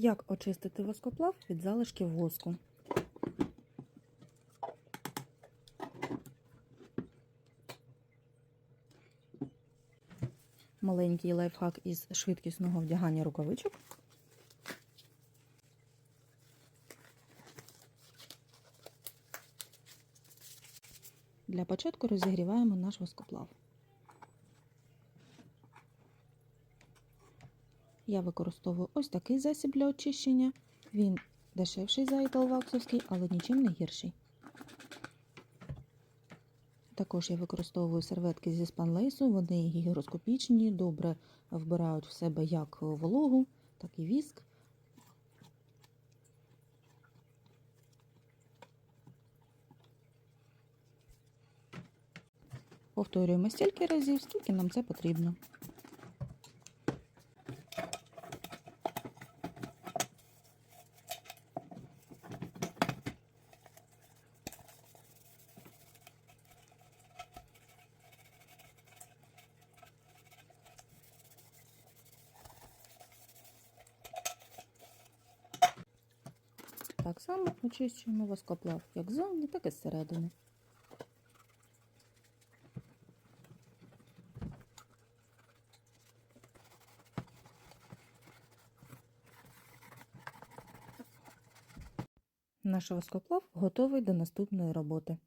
Як очистити воскоплав від залишків воску? Маленький лайфхак із швидкісного вдягання рукавичок. Для початку розігріваємо наш воскоплав. Я використовую ось такий засіб для очищення. Він дешевший за італваксовський, але нічим не гірший. Також я використовую серветки зі спанлейсу, вони гігроскопічні, добре вбирають в себе як вологу, так і віск. Повторюємо стільки разів, скільки нам це потрібно. Так само очищуємо воскоплав як ззовні, так і зсередини. Наш воскоплав готовий до наступної роботи.